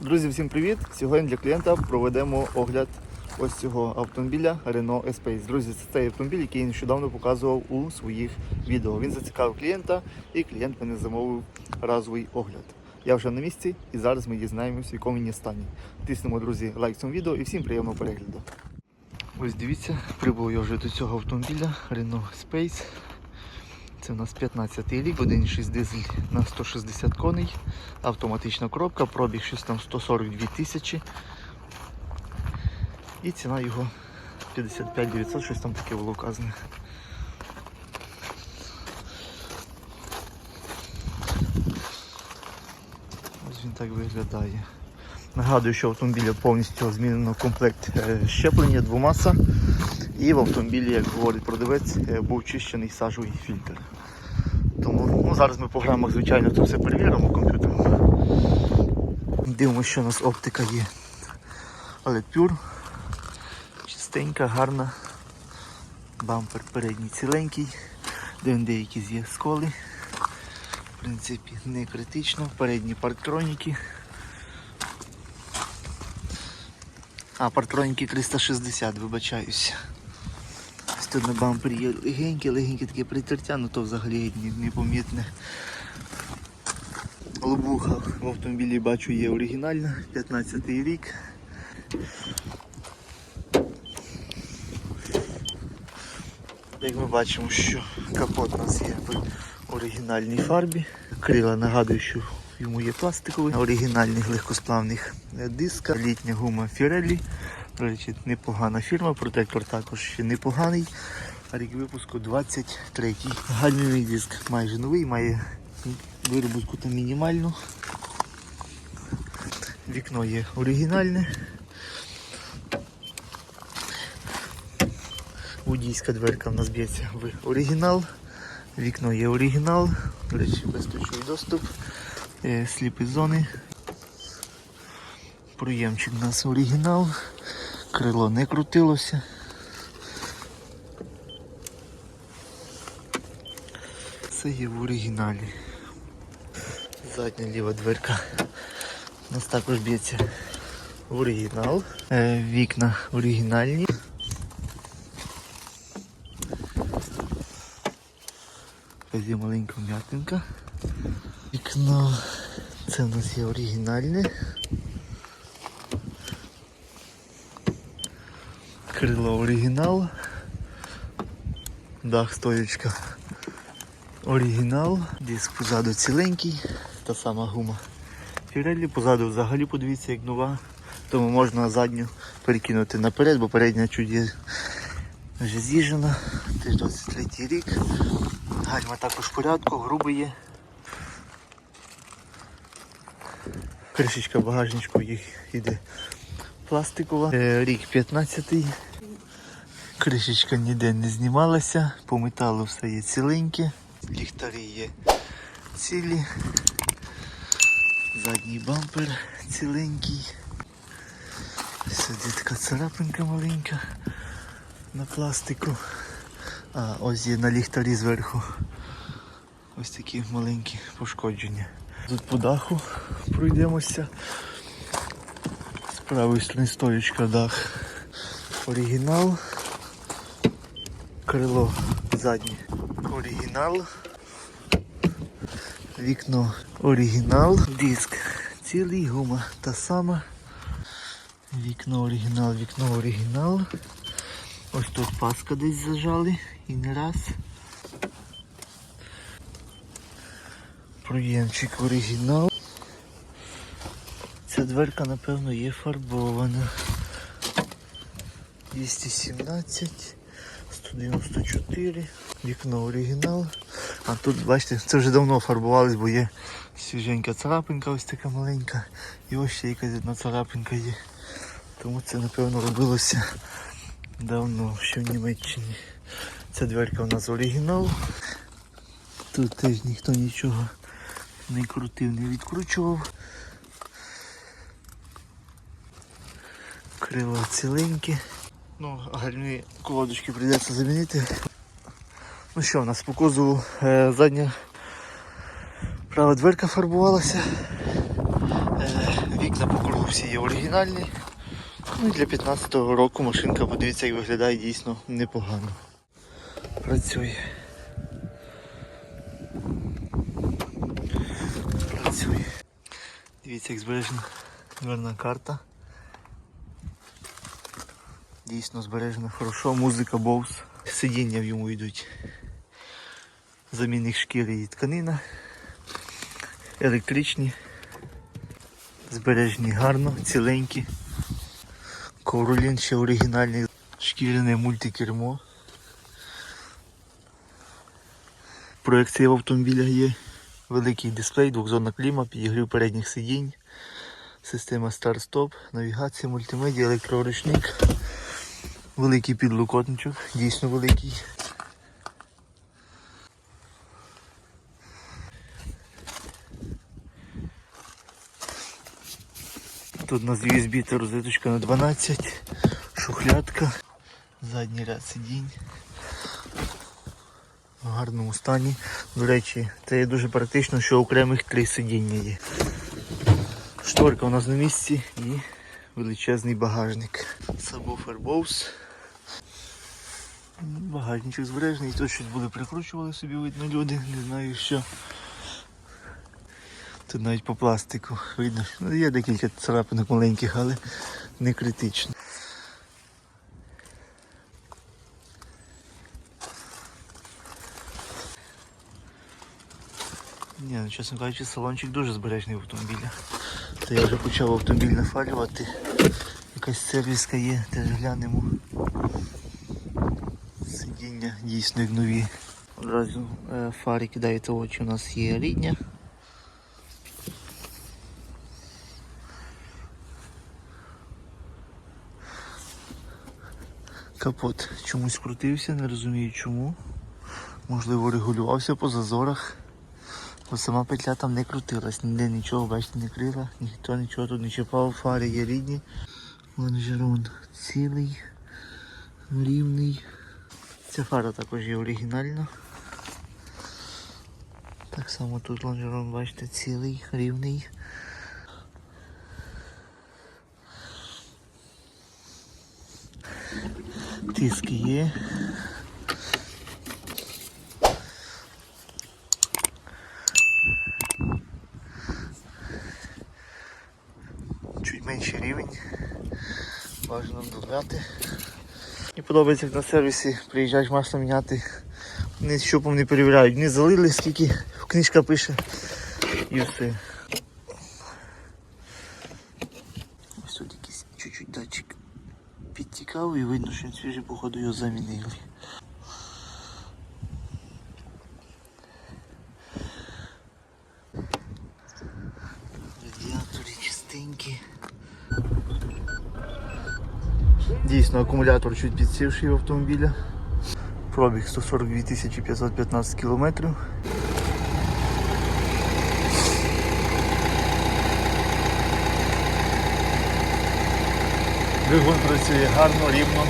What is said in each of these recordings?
Друзі, всім привіт! Сьогодні для клієнта проведемо огляд ось цього автомобіля Renault Espace. Друзі, це той автомобіль, який я нещодавно показував у своїх відео. Він зацікавив клієнта і клієнт мене замовив разовий огляд. Я вже на місці і зараз ми дізнаємося, в якому він стані. Тиснемо, друзі, лайк цьому відео і всім приємного перегляду. Ось дивіться, прибув я вже до цього автомобіля Renault Space. Це у нас 15 рік, 1,6 дизель на 160 коней, автоматична коробка, пробіг щось там 142 тисячі. І ціна його 55 900, щось там таке було вказане. Ось він так виглядає. Нагадую, що в автомобілі повністю змінено комплект е, щеплення двомаса. І в автомобілі, як говорить продавець, е, був чищений сажовий фільтр. Тому ну, зараз ми по грамах, звичайно, це все перевіримо комп'ютером. Дивимося, що у нас оптика є. Але пюр, чистенька, гарна. Бампер передній ціленький, де деякі є сколи. В принципі, не критично. Передні парктроніки. А, парктроніки 360, вибачаюся. Ось тут на бампері є легеньке таке притертя, ну то взагалі непомітне. Лобуха в автомобілі бачу є оригінальна, 15 рік. Як ми бачимо, що капот у нас є в оригінальній фарбі. Крила нагадую, що йому є пластиковий, оригінальних легкосплавних диска, літня гума Pirelli. До речі, непогана фірма, протектор також ще непоганий. Рік випуску 23-й. Гальмівий диск майже новий, має виробітку там мінімальну. Вікно є оригінальне. Водійська дверка в нас б'ється в оригінал. Вікно є оригінал. До речі, безключовий доступ. Е, Сліпі зони. Проємчик у нас оригінал. Крило не крутилося. Це є в оригіналі. Задня ліва дверка. У нас також б'ється в оригінал. Е, Вікна оригінальні. Є маленька м'ятинка. Вікно. Це у нас є оригінальне. Крило оригінал. Дах стоячка. Оригінал. Диск позаду ціленький. Та сама гума. Фірелі позаду взагалі подивіться як нова. Тому можна задню перекинути наперед, бо передня є вже з'їжджена. Теж 23 рік. Гальма також в порядку, грубий є. Кришечка багажничку їх іде пластикова. Е, Рік 15-й. Кришечка ніде не знімалася, по металу все є ціленьке, ліхтарі є цілі, задній бампер ціленький. Сюди така царапинка маленька на пластику. А ось є на ліхтарі зверху. Ось такі маленькі пошкодження. Тут по даху пройдемося. З правої сторони стоячка дах. Оригінал. Крило заднє. Оригінал. Вікно оригінал. Диск. Цілий гума та сама. Вікно оригінал, вікно оригінал. Ось тут паска десь зажали і не раз. Проємчик оригінал. Ця дверка, напевно, є фарбована. 217, 194, вікно оригінал. А тут, бачите, це вже давно фарбувались, бо є свіженька царапинка, ось така маленька. І ось ще якась одна царапинка є. Тому це, напевно, робилося давно, ще в Німеччині. Ця дверка у нас оригінал. Тут теж ніхто нічого не крутив, не відкручував. Крила ціленькі. Ну, гальмі колодочки прийдеться замінити. Ну що, у нас по кузову е, задня права дверка фарбувалася. Е, вікна по кругу всі є оригінальні. Ну і для 15-го року машинка, подивіться, як виглядає дійсно непогано. Працює. Дивіться, як збережена дверна карта. Дійсно збережена хорошо, музика Bose. Сидіння в йому йдуть. Замінних шкіри і тканина. Електричні. Збережені гарно, ціленькі. Ковролін ще оригінальний. Шкіряне мультикермо. Проекція в автомобілях є. Великий дисплей, двохзонна кліма, підігрів передніх сидінь. Система старт-стоп, навігація, мультимедіа, електроручник. Великий підлокотничок, дійсно великий. Тут у нас USB та розеточка на 12, шухлядка, задній ряд сидінь. В гарному стані. До речі, це є дуже практично, що окремих три сидіння є. Шторка у нас на місці і величезний багажник. Сабвуфер Bose. Багажничок збережений, тут щось були прикручували собі, видно люди, не знаю що. Тут навіть по пластику видно. Ну, є декілька царапинок маленьких, але не критично. Ні, ну чесно кажучи, салончик дуже збережний в автомобілі. Та я вже почав автомобіль нафарювати. Якась сервіска є, теж глянемо. Сидіння дійсно як нові. Одразу е, фари кидаєте в очі, у нас є рідня. Капот чомусь крутився, не розумію чому. Можливо, регулювався по зазорах. Сама петля там не крутилась, ніде нічого, бачите, не крила, ніхто нічого тут не чіпав, фари є рідні. Лонжерон цілий, рівний. Ця фара також є оригінальна. Так само тут лонжерон, бачите, цілий, рівний. Тиски є. Бажано. Мені подобається, як на сервісі приїжджаєш масло міняти. Вони щупом не перевіряють. Не залили, скільки книжка пише. І все. Ось тут якийсь чуть-чуть датчик підтікав і видно, що він свіжий, походу його замінили. Дійсно, акумулятор чуть підсівший в автомобіля. Пробіг 142 515 кілометрів. Двигун працює гарно, рівно.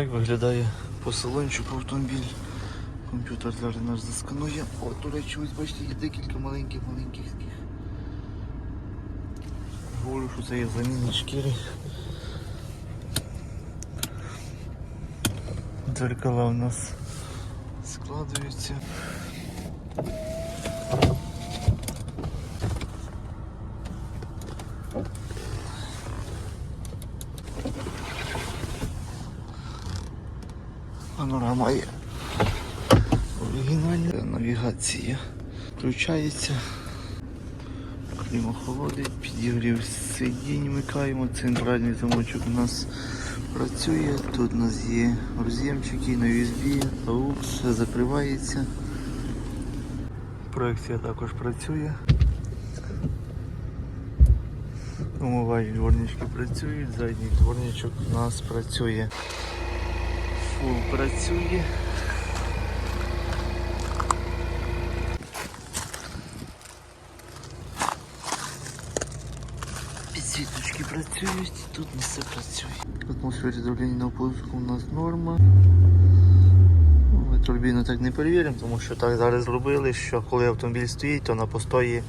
Так виглядає по салончику автомобіль. Комп'ютер зараз наш засканує. О, до речі, ось бачите, є декілька маленьких-маленьких таких. Говорю, що це є заміна шкіри. Дзеркала у нас складуються. Панорама є. Оригінальна навігація. Включається. Кліма холодить, підігрів сидінь вмикаємо, центральний замочок у нас працює. Тут у нас є роз'ємчики на USB, AUX, закривається. Проекція також працює. Умивач дворнички працюють, задній дворничок у нас працює. Фул працює. Підсвіточки працюють, тут не все працює. Атмосфері давлення на пуску у нас норма. Ну, турбіну так не перевіримо, тому що так зараз зробили, що коли автомобіль стоїть, то на постої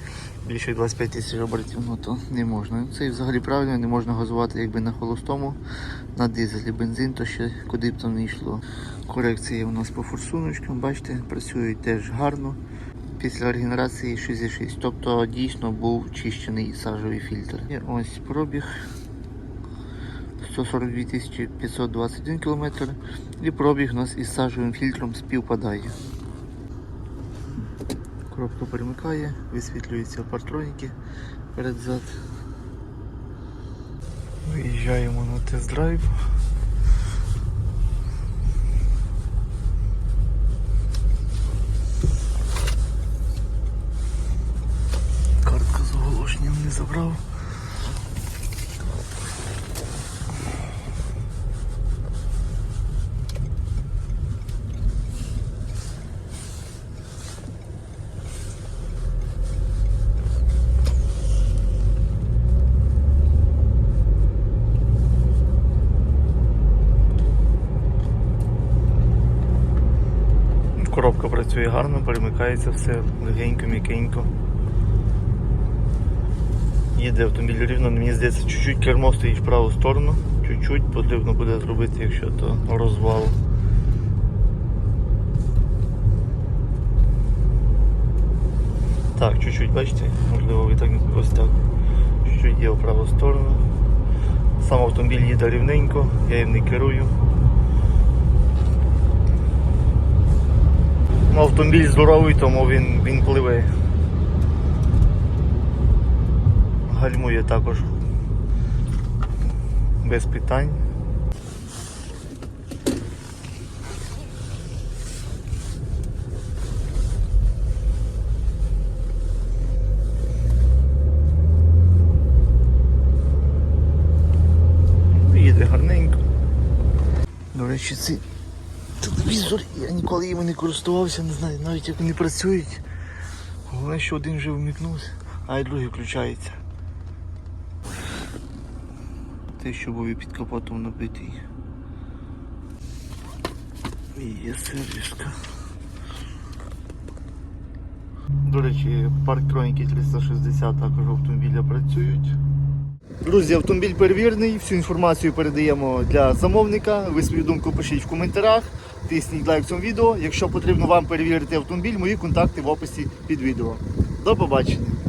більше 25 тисяч обертів, ну то не можна. Це і взагалі правильно, не можна газувати якби на холостому, на дизелі бензин, то ще куди б там не йшло. Корекції у нас по форсуночкам, бачите, працюють теж гарно. Після регенерації 6,6. Тобто дійсно був чищений сажовий фільтр. І ось пробіг 142 тисячі 521 км і пробіг у нас із сажовим фільтром співпадає. Коробка перемикає, висвітлюються партроніки перед-зад. Виїжджаємо на тест-драйв. Картку з оголошенням не забрав. Коробка працює гарно, перемикається все легенько, м'якенько. Їде автомобіль рівно, мені здається, чуть-чуть кермо стоїть в праву сторону, чуть-чуть потрібно буде зробити, якщо то розвал. Так, чуть-чуть, бачите, можливо ви так ось так. Чуть-чуть є в праву сторону. Сам автомобіль їде рівненько, я їм не керую. Ну, автомобіль здоровий, тому він, він пливе. Гальмує також без питань. Їде гарненько. До речі, ці телевізор, я ніколи їм не користувався, не знаю навіть як вони працюють. Головне, що один вже вмікнувся, а й другий включається. Те, що був і під капотом набитий. І є сервіска. До речі, парктроніки 360 також автомобіля працюють. Друзі, автомобіль перевірений, всю інформацію передаємо для замовника. Ви свою думку пишіть в коментарях, тисніть лайк цьому відео. Якщо потрібно вам перевірити автомобіль, мої контакти в описі під відео. До побачення!